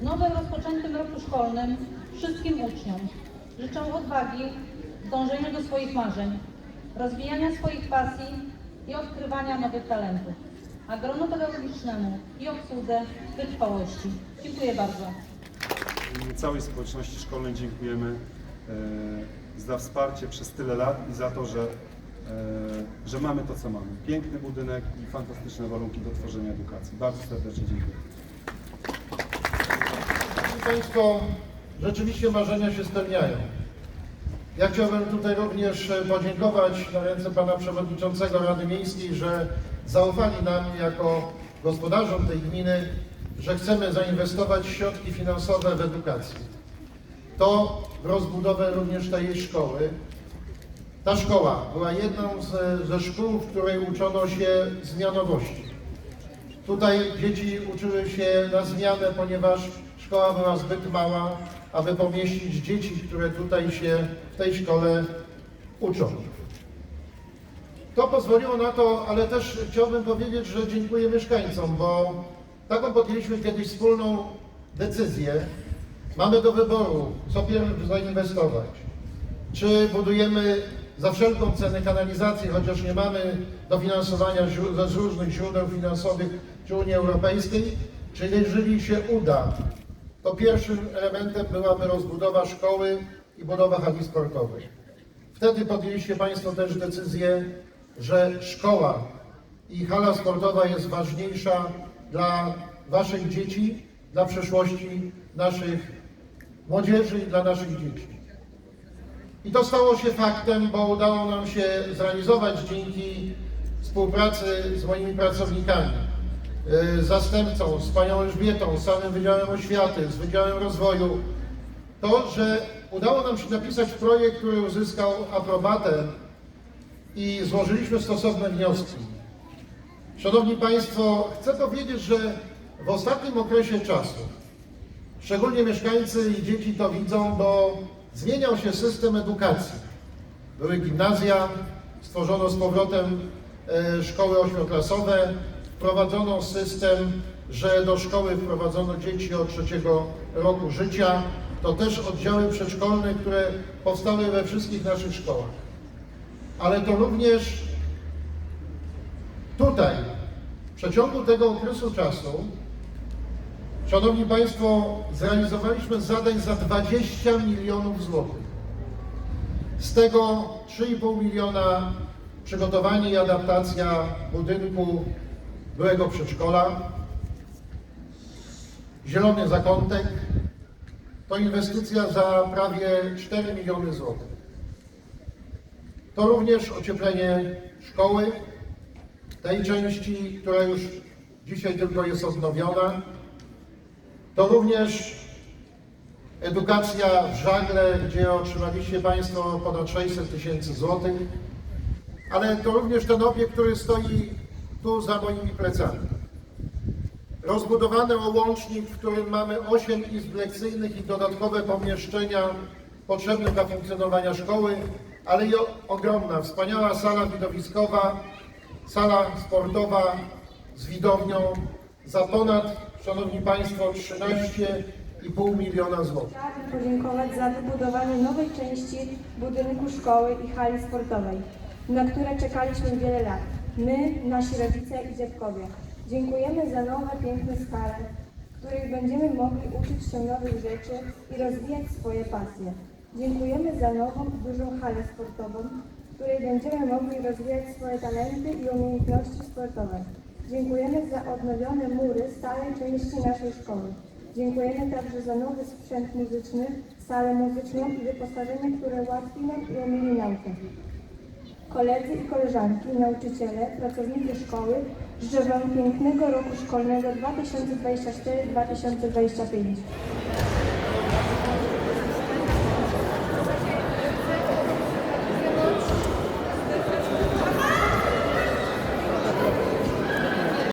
w nowym rozpoczętym roku szkolnym wszystkim uczniom życzę odwagi, dążenia do swoich marzeń, rozwijania swoich pasji i odkrywania nowych talentów, a gronu pedagogicznemu i obsłudze wytrwałości. Dziękuję bardzo. W całej społeczności szkolnej dziękujemy e, za wsparcie przez tyle lat i za to, że, e, że mamy to, co mamy. Piękny budynek i fantastyczne warunki do tworzenia edukacji. Bardzo serdecznie dziękuję. Państwo, rzeczywiście marzenia się spełniają. Ja chciałbym tutaj również podziękować na ręce Pana Przewodniczącego Rady Miejskiej, że zaufali nam jako gospodarzom tej gminy, że chcemy zainwestować środki finansowe w edukację. To w rozbudowę również tej szkoły. Ta szkoła była jedną z, ze szkół, w której uczono się zmianowości. Tutaj dzieci uczyły się na zmianę, ponieważ szkoła była zbyt mała, aby pomieścić dzieci, które tutaj się w tej szkole uczą. To pozwoliło na to, ale też chciałbym powiedzieć, że dziękuję mieszkańcom, bo taką podjęliśmy kiedyś wspólną decyzję. Mamy do wyboru, co pierw zainwestować. Czy budujemy za wszelką cenę kanalizację, chociaż nie mamy dofinansowania z różnych źródeł finansowych czy Unii Europejskiej, czy jeżeli się uda, to pierwszym elementem byłaby rozbudowa szkoły i budowa hali sportowej. Wtedy podjęliście Państwo też decyzję, że szkoła i hala sportowa jest ważniejsza dla Waszych dzieci, dla przyszłości naszych młodzieży i dla naszych dzieci. I to stało się faktem, bo udało nam się zrealizować dzięki współpracy z moimi pracownikami, zastępcą, z panią Elżbietą, z całym Wydziałem Oświaty, z Wydziałem Rozwoju, to, że udało nam się napisać projekt, który uzyskał aprobatę i złożyliśmy stosowne wnioski. Szanowni Państwo, chcę powiedzieć, że w ostatnim okresie czasu Szczególnie mieszkańcy i dzieci to widzą, bo zmieniał się system edukacji. Były gimnazja, stworzono z powrotem e, szkoły ośmioklasowe, wprowadzono system, że do szkoły wprowadzono dzieci od trzeciego roku życia. To też oddziały przedszkolne, które powstały we wszystkich naszych szkołach. Ale to również tutaj, w przeciągu tego okresu czasu, Szanowni Państwo, zrealizowaliśmy zadań za 20 milionów złotych. Z tego 3,5 miliona przygotowanie i adaptacja budynku byłego przedszkola. Zielony zakątek to inwestycja za prawie 4 miliony złotych. To również ocieplenie szkoły, tej części, która już dzisiaj tylko jest odnowiona. To również edukacja w żagle, gdzie otrzymaliście Państwo ponad 600 tysięcy złotych, ale to również ten obiekt, który stoi tu za moimi plecami. Rozbudowany łącznik, w którym mamy 8 izb lekcyjnych i dodatkowe pomieszczenia potrzebne dla funkcjonowania szkoły, ale i ogromna, wspaniała sala widowiskowa, sala sportowa z widownią za ponad, Szanowni Państwo, 13,5 miliona złotych. Chciałabym podziękować za wybudowanie nowej części budynku szkoły i hali sportowej, na które czekaliśmy wiele lat. My, nasi rodzice i dziadkowie. Dziękujemy za nowe, piękne skale, których będziemy mogli uczyć się nowych rzeczy i rozwijać swoje pasje. Dziękujemy za nową, dużą halę sportową, w której będziemy mogli rozwijać swoje talenty i umiejętności sportowe. Dziękujemy za odnowione mury stałej części naszej szkoły. Dziękujemy także za nowy sprzęt muzyczny, salę muzyczną i wyposażenie, które ułatwi nam i omili naukę. Koledzy i koleżanki, nauczyciele, pracownicy szkoły życzę Wam pięknego roku szkolnego 2024-2025.